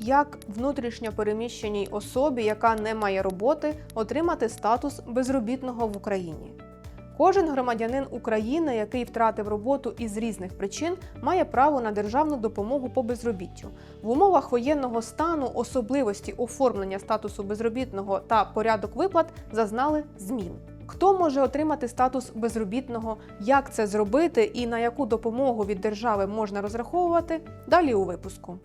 як внутрішньо переміщеній особі, яка не має роботи, отримати статус безробітного в Україні. Кожен громадянин України, який втратив роботу із різних причин, має право на державну допомогу по безробіттю. В умовах воєнного стану особливості оформлення статусу безробітного та порядок виплат зазнали змін. Хто може отримати статус безробітного, як це зробити і на яку допомогу від держави можна розраховувати? Далі у випуску.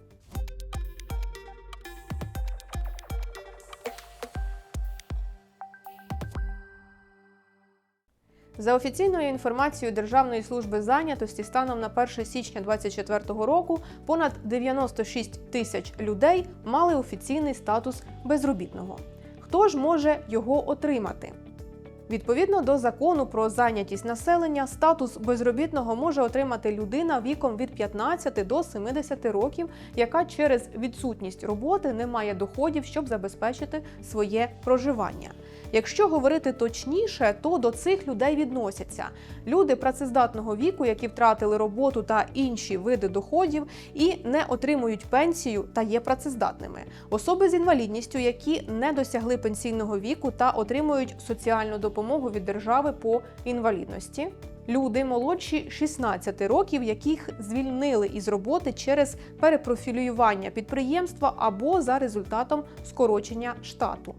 За офіційною інформацією Державної служби зайнятості, станом на 1 січня 2024 року понад 96 тисяч людей мали офіційний статус безробітного. Хто ж може його отримати? Відповідно до закону про зайнятість населення, статус безробітного може отримати людина віком від 15 до 70 років, яка через відсутність роботи не має доходів, щоб забезпечити своє проживання. Якщо говорити точніше, то до цих людей відносяться люди працездатного віку, які втратили роботу та інші види доходів і не отримують пенсію та є працездатними, особи з інвалідністю, які не досягли пенсійного віку та отримують соціальну допомогу від держави по інвалідності. Люди молодші 16 років, яких звільнили із роботи через перепрофілювання підприємства або за результатом скорочення штату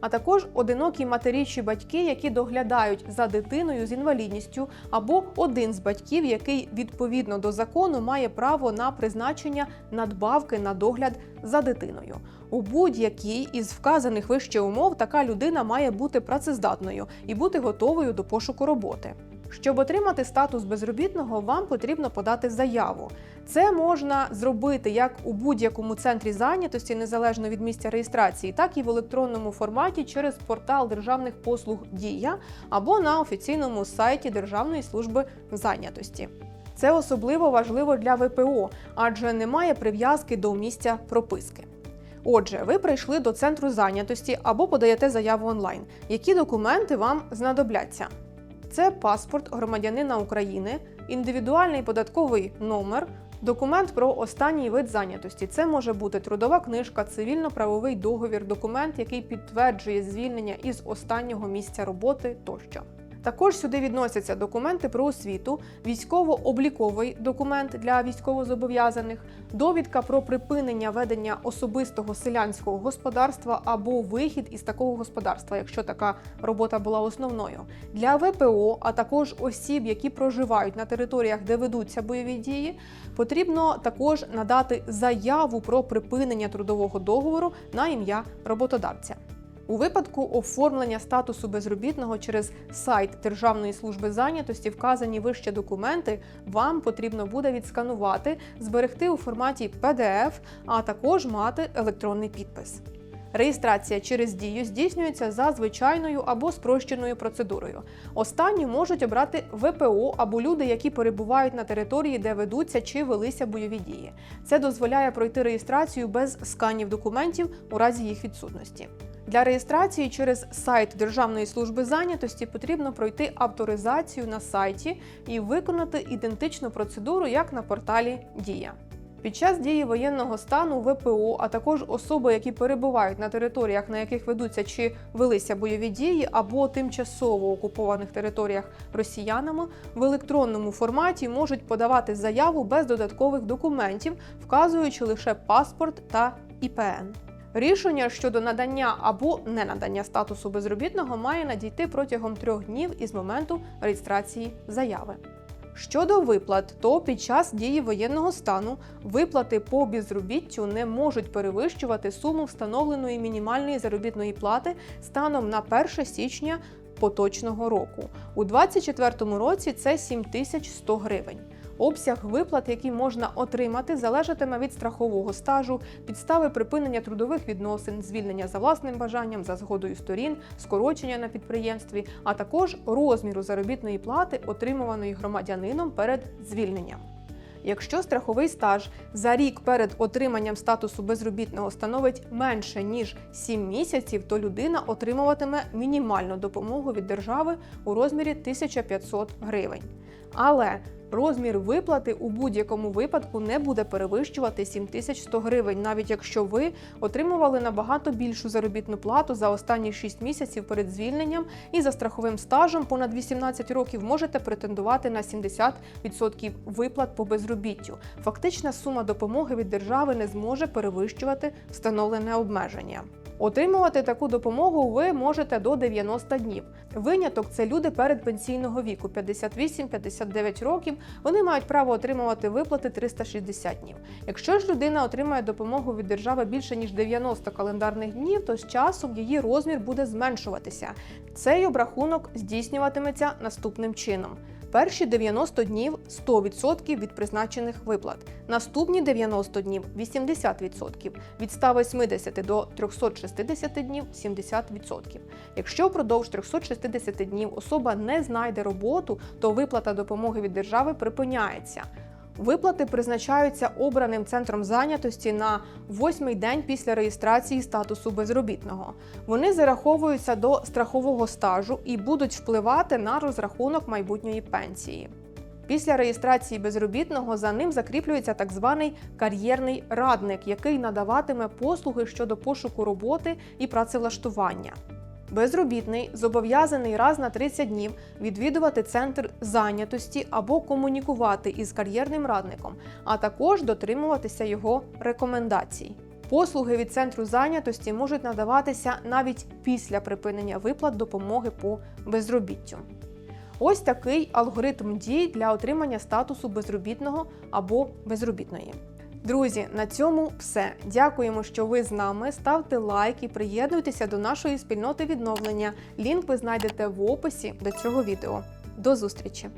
а також одинокі матері чи батьки, які доглядають за дитиною з інвалідністю, або один з батьків, який відповідно до закону має право на призначення надбавки на догляд за дитиною. У будь-якій із вказаних вище умов така людина має бути працездатною і бути готовою до пошуку роботи. Щоб отримати статус безробітного, вам потрібно подати заяву. Це можна зробити як у будь-якому центрі зайнятості, незалежно від місця реєстрації, так і в електронному форматі через портал державних послуг Дія або на офіційному сайті Державної служби зайнятості. Це особливо важливо для ВПО, адже немає прив'язки до місця прописки. Отже, ви прийшли до центру зайнятості або подаєте заяву онлайн. Які документи вам знадобляться? Це паспорт громадянина України, індивідуальний податковий номер, документ про останній вид зайнятості. Це може бути трудова книжка, цивільно-правовий договір, документ, який підтверджує звільнення із останнього місця роботи тощо. Також сюди відносяться документи про освіту, військово-обліковий документ для військовозобов'язаних, довідка про припинення ведення особистого селянського господарства або вихід із такого господарства, якщо така робота була основною. Для ВПО, а також осіб, які проживають на територіях, де ведуться бойові дії, потрібно також надати заяву про припинення трудового договору на ім'я роботодавця. У випадку оформлення статусу безробітного через сайт Державної служби зайнятості вказані вище документи вам потрібно буде відсканувати, зберегти у форматі PDF, а також мати електронний підпис. Реєстрація через дію здійснюється за звичайною або спрощеною процедурою. Останні можуть обрати ВПО або люди, які перебувають на території, де ведуться чи велися бойові дії. Це дозволяє пройти реєстрацію без сканів документів у разі їх відсутності. Для реєстрації через сайт Державної служби зайнятості потрібно пройти авторизацію на сайті і виконати ідентичну процедуру, як на порталі Дія. Під час дії воєнного стану ВПО, а також особи, які перебувають на територіях, на яких ведуться чи велися бойові дії, або тимчасово окупованих територіях росіянами, в електронному форматі можуть подавати заяву без додаткових документів, вказуючи лише паспорт та ІПН. Рішення щодо надання або ненадання статусу безробітного має надійти протягом трьох днів із моменту реєстрації заяви. Щодо виплат, то під час дії воєнного стану виплати по безробіттю не можуть перевищувати суму встановленої мінімальної заробітної плати станом на 1 січня поточного року. У 2024 році це 7100 гривень. Обсяг виплат, які можна отримати, залежатиме від страхового стажу, підстави припинення трудових відносин, звільнення за власним бажанням, за згодою сторін, скорочення на підприємстві, а також розміру заробітної плати, отримуваної громадянином перед звільненням. Якщо страховий стаж за рік перед отриманням статусу безробітного становить менше ніж 7 місяців, то людина отримуватиме мінімальну допомогу від держави у розмірі 1500 гривень. Але розмір виплати у будь-якому випадку не буде перевищувати 7100 гривень, навіть якщо ви отримували набагато більшу заробітну плату за останні 6 місяців перед звільненням і за страховим стажем понад 18 років можете претендувати на 70% виплат по безробіттю. Фактична сума допомоги від держави не зможе перевищувати встановлене обмеження. Отримувати таку допомогу ви можете до 90 днів. Виняток це люди передпенсійного віку 58-59 років. Вони мають право отримувати виплати 360 днів. Якщо ж людина отримає допомогу від держави більше ніж 90 календарних днів, то з часом її розмір буде зменшуватися. Цей обрахунок здійснюватиметься наступним чином. Перші 90 днів 100% від призначених виплат. Наступні 90 днів 80%. Від 180 до 360 днів 70%. Якщо впродовж 360 днів особа не знайде роботу, то виплата допомоги від держави припиняється. Виплати призначаються обраним центром зайнятості на восьмий день після реєстрації статусу безробітного. Вони зараховуються до страхового стажу і будуть впливати на розрахунок майбутньої пенсії. Після реєстрації безробітного за ним закріплюється так званий кар'єрний радник, який надаватиме послуги щодо пошуку роботи і працевлаштування. Безробітний зобов'язаний раз на 30 днів відвідувати центр зайнятості або комунікувати із кар'єрним радником, а також дотримуватися його рекомендацій. Послуги від центру зайнятості можуть надаватися навіть після припинення виплат допомоги по безробіттю. Ось такий алгоритм дій для отримання статусу безробітного або безробітної. Друзі, на цьому все. Дякуємо, що ви з нами. Ставте лайк і приєднуйтеся до нашої спільноти відновлення. Лінк ви знайдете в описі до цього відео. До зустрічі!